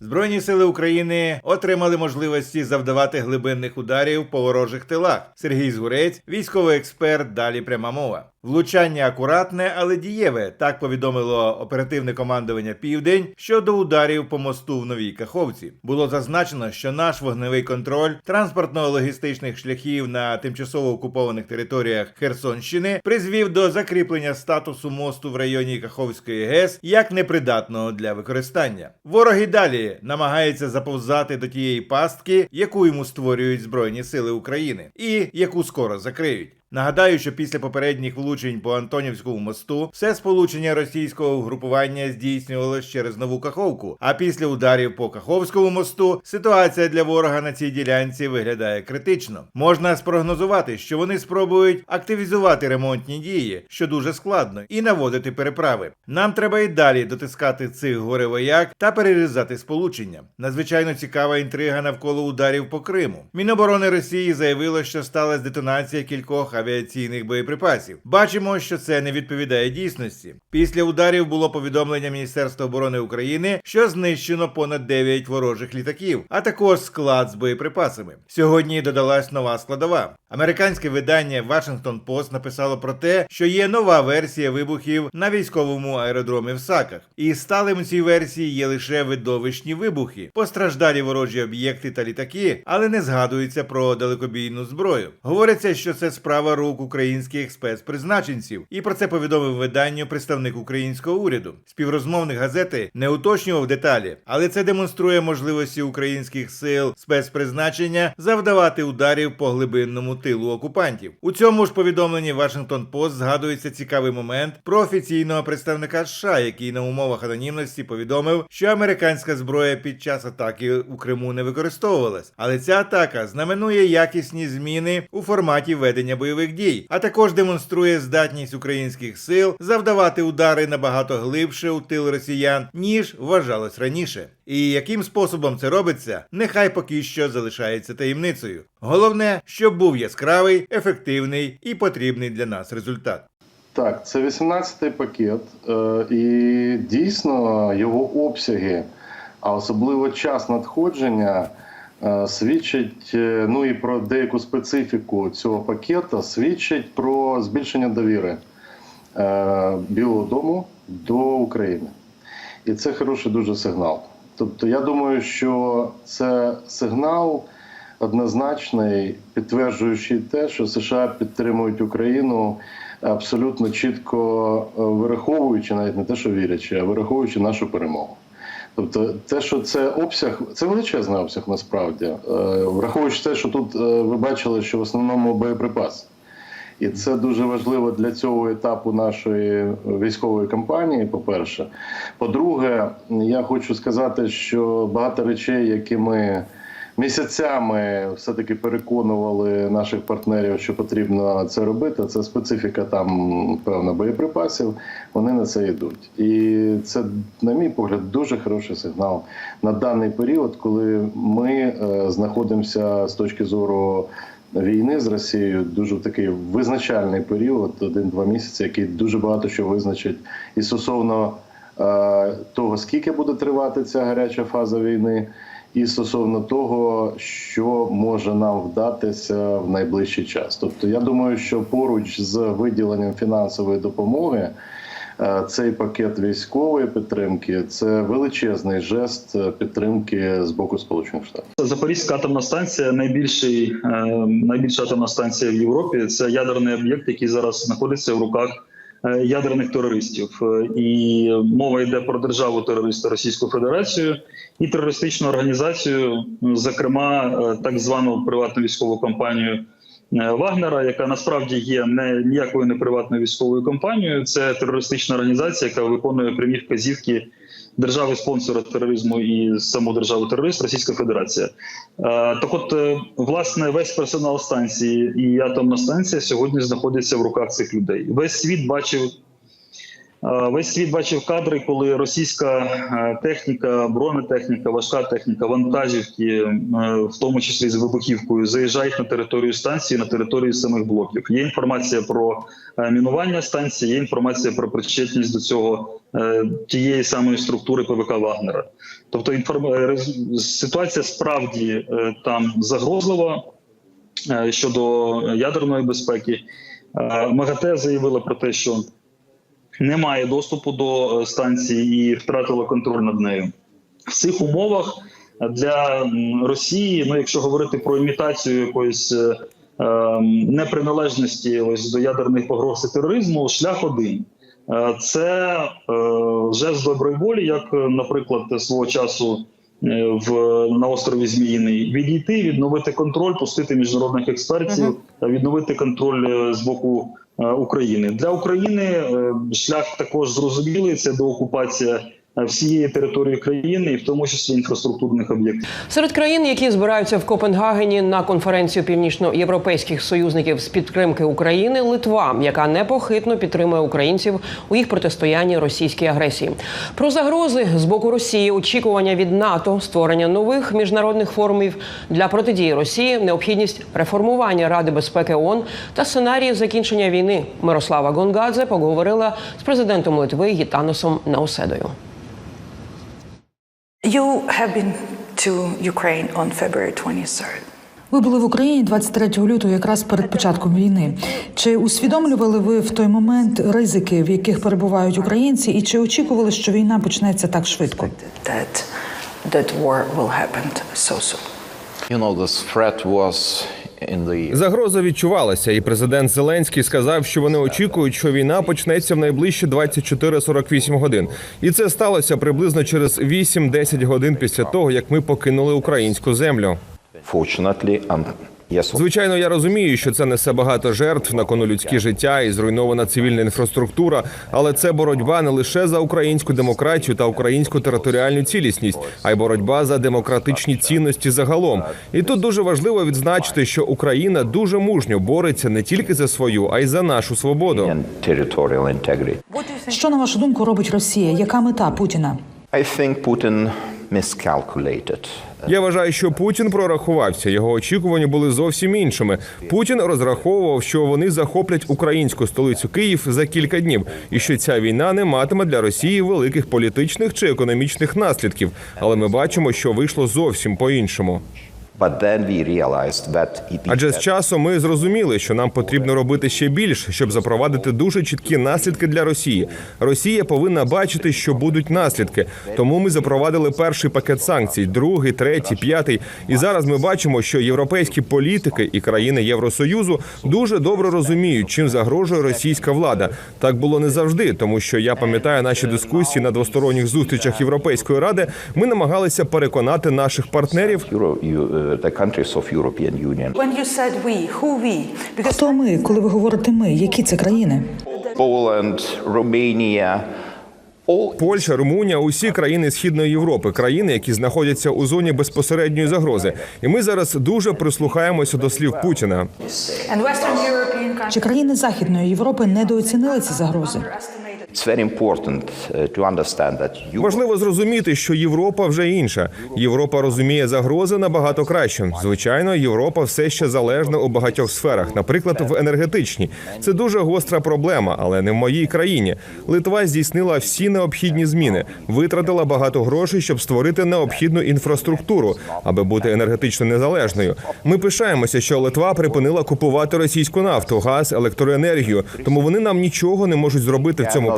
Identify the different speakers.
Speaker 1: Збройні сили України отримали можливості завдавати глибинних ударів по ворожих тилах. Сергій Згурець, військовий експерт. Далі пряма мова. Влучання акуратне, але дієве. Так повідомило оперативне командування Південь щодо ударів по мосту в Новій Каховці. Було зазначено, що наш вогневий контроль транспортно-логістичних шляхів на тимчасово окупованих територіях Херсонщини призвів до закріплення статусу мосту в районі Каховської ГЕС як непридатного для використання. Ворог і далі намагається заповзати до тієї пастки, яку йому створюють Збройні Сили України, і яку скоро закриють. Нагадаю, що після попередніх влучень по Антонівському мосту все сполучення російського угрупування здійснювалось через нову Каховку. А після ударів по Каховському мосту ситуація для ворога на цій ділянці виглядає критично. Можна спрогнозувати, що вони спробують активізувати ремонтні дії, що дуже складно, і наводити переправи. Нам треба і далі дотискати цих горевояк та перерізати сполучення. Надзвичайно цікава інтрига навколо ударів по Криму. Міноборони Росії заявило, що сталася детонація кількох авіаційних боєприпасів. Бачимо, що це не відповідає дійсності. Після ударів було повідомлення Міністерства оборони України, що знищено понад 9 ворожих літаків, а також склад з боєприпасами. Сьогодні додалась нова складова. Американське видання Washington Post написало про те, що є нова версія вибухів на військовому аеродромі в Саках. І сталим у цій версії є лише видовищні вибухи, постраждалі ворожі об'єкти та літаки, але не згадується про далекобійну зброю. Говориться, що це справа рук українських спецпризначенців, і про це повідомив виданню представник українського уряду. Співрозмовник газети не уточнював деталі, але це демонструє можливості українських сил спецпризначення завдавати ударів по глибинному тилу окупантів. У цьому ж повідомленні Washington Post згадується цікавий момент про офіційного представника США, який на умовах анонімності повідомив, що американська зброя під час атаки у Криму не використовувалась. Але ця атака знаменує якісні зміни у форматі ведення бойових дій, а також демонструє здатність українських сил завдавати удари набагато глибше у тил росіян, ніж вважалось раніше. І яким способом це робиться, нехай поки що залишається таємницею. Головне, щоб був яскравий, ефективний і потрібний для нас результат.
Speaker 2: Так, це 18-й пакет, е, і дійсно його обсяги, а особливо час надходження, свідчить е, ну і про деяку специфіку цього пакета, свідчить про збільшення довіри е, Білого Дому до України. І це хороший дуже сигнал. Тобто, я думаю, що це сигнал однозначний, підтверджуючий те, що США підтримують Україну абсолютно чітко е, вираховуючи, навіть не те, що вірячи, а вираховуючи нашу перемогу. Тобто, те, що це обсяг, це величезний обсяг насправді, Е, враховуючи те, що тут е, ви бачили, що в основному боєприпас. І це дуже важливо для цього етапу нашої військової кампанії. По-перше, по-друге, я хочу сказати, що багато речей, які ми місяцями все-таки переконували наших партнерів, що потрібно це робити. Це специфіка там певна боєприпасів. Вони на це йдуть, і це, на мій погляд, дуже хороший сигнал на даний період, коли ми е, знаходимося з точки зору війни з Росією дуже такий визначальний період, один-два місяці, який дуже багато що визначить і стосовно е, того, скільки буде тривати ця гаряча фаза війни, і стосовно того, що може нам вдатися в найближчий час. Тобто, я думаю, що поруч з виділенням фінансової допомоги. е, Цей пакет військової підтримки це величезний жест е, підтримки з боку Сполучених Штатів.
Speaker 3: Запорізька атомна станція найбільший, е, найбільша атомна станція в Європі. Це ядерний об'єкт, який зараз знаходиться в руках ядерних терористів. Е, І мова йде про державу терориста Російську Федерацію і терористичну організацію, зокрема е, так звану приватну військову компанію. е, Вагнера, яка насправді є не ніякою не приватною військовою компанією, це терористична організація, яка виконує прямі вказівки держави спонсора тероризму і саму державу терорист Російська Федерація. Е, Так, от е, власне весь персонал станції і атомна станція сьогодні знаходиться в руках цих людей. Весь світ бачив Весь світ бачив кадри, коли російська е, техніка, бронетехніка, важка техніка, вантажівки, е, в тому числі з вибухівкою, заїжджають на територію станції, на територію самих блоків. Є інформація про е, мінування станції, є інформація про причетність до цього е, тієї самої структури ПВК Вагнера. Тобто е, ситуація справді е, там загрозлива е, щодо ядерної безпеки. Е, МАГАТЕ заявила про те, що немає доступу до е, станції і втратила контроль над нею. В цих умовах для Росії, ну якщо говорити про імітацію якоїсь е, е, неприналежності ось до ядерних погроз і тероризму, шлях один. Е, Це е, жест доброї волі, як, е, наприклад, свого часу е, в на острові Зміїний, відійти, відновити контроль, пустити міжнародних експертів, відновити контроль е, з боку е, України для України. е, Шлях також зрозумілий. Це доокупація е, всієї території країни, і в тому числі інфраструктурних об'єктів.
Speaker 4: Серед країн, які збираються в Копенгагені на конференцію північноєвропейських союзників з підтримки України, Литва, яка непохитно підтримує українців у їх протистоянні російській агресії. Про загрози з боку Росії, очікування від НАТО, створення нових міжнародних форумів для протидії Росії, необхідність реформування Ради безпеки ООН та сценарії закінчення війни. Мирослава Гонгадзе поговорила з президентом Литви Гітаносом Науседою.
Speaker 5: You have been to Ukraine on February 23rd.
Speaker 6: Ви були в Україні 23 лютого, якраз перед початком війни. Чи усвідомлювали ви в той момент ризики, в яких перебувають українці, і чи очікували, що війна почнеться так швидко?
Speaker 5: That that war will happen so soon.
Speaker 7: You know, this threat was
Speaker 8: Загроза відчувалася, і президент Зеленський сказав, що вони очікують, що війна почнеться в найближчі 24-48 годин. І це сталося приблизно через 8-10 годин після того, як ми покинули українську землю. Звичайно, я розумію, що це несе багато жертв на кону людські життя і зруйнована цивільна інфраструктура, але це боротьба не лише за українську демократію та українську територіальну цілісність, а й боротьба за демократичні цінності загалом. І тут дуже важливо відзначити, що Україна дуже мужньо бореться не тільки за свою, а й за нашу свободу.
Speaker 6: Що на вашу думку робить Росія? Яка мета Путіна?
Speaker 7: I think Putin.
Speaker 8: Я вважаю, що Путін прорахувався. Його очікування були зовсім іншими. Путін розраховував, що вони захоплять українську столицю Київ за кілька днів, і що ця війна не матиме для Росії великих політичних чи економічних наслідків. Але ми бачимо, що вийшло зовсім по-іншому.
Speaker 7: But
Speaker 8: Адже з часом ми зрозуміли, що нам потрібно робити ще більше, щоб запровадити дуже чіткі наслідки для Росії. Росія повинна бачити, що будуть наслідки. Тому ми запровадили перший пакет санкцій, другий, третій, п'ятий. І зараз ми бачимо, що європейські політики і країни Євросоюзу дуже добре розуміють, чим загрожує російська влада. Так було не завжди, тому що я пам'ятаю наші дискусії на двосторонніх зустрічах Європейської ради. Ми намагалися переконати наших партнерів.
Speaker 7: The countries of European Union.
Speaker 5: When you said we, who we? Because
Speaker 6: Хто ми, коли ви говорите ми? Які це країни?
Speaker 7: Poland, Romania,
Speaker 8: Польща, Румунія, усі країни Східної Європи, країни, які знаходяться у зоні безпосередньої загрози. І ми зараз дуже прислухаємося до слів Путіна.
Speaker 5: and Western
Speaker 6: Чи країни Західної Європи недооцінили ці загрози?
Speaker 7: Uh,
Speaker 8: Важливо зрозуміти, що Європа вже інша. Європа розуміє загрози набагато краще. Звичайно, Європа все ще залежна у багатьох сферах, наприклад, в енергетичній. Це дуже гостра проблема, але не в моїй країні. Литва здійснила всі необхідні зміни, витратила багато грошей, щоб створити необхідну інфраструктуру, аби бути енергетично незалежною. Ми пишаємося, що Литва припинила купувати російську нафту, газ, електроенергію, тому вони нам нічого не можуть зробити в цьому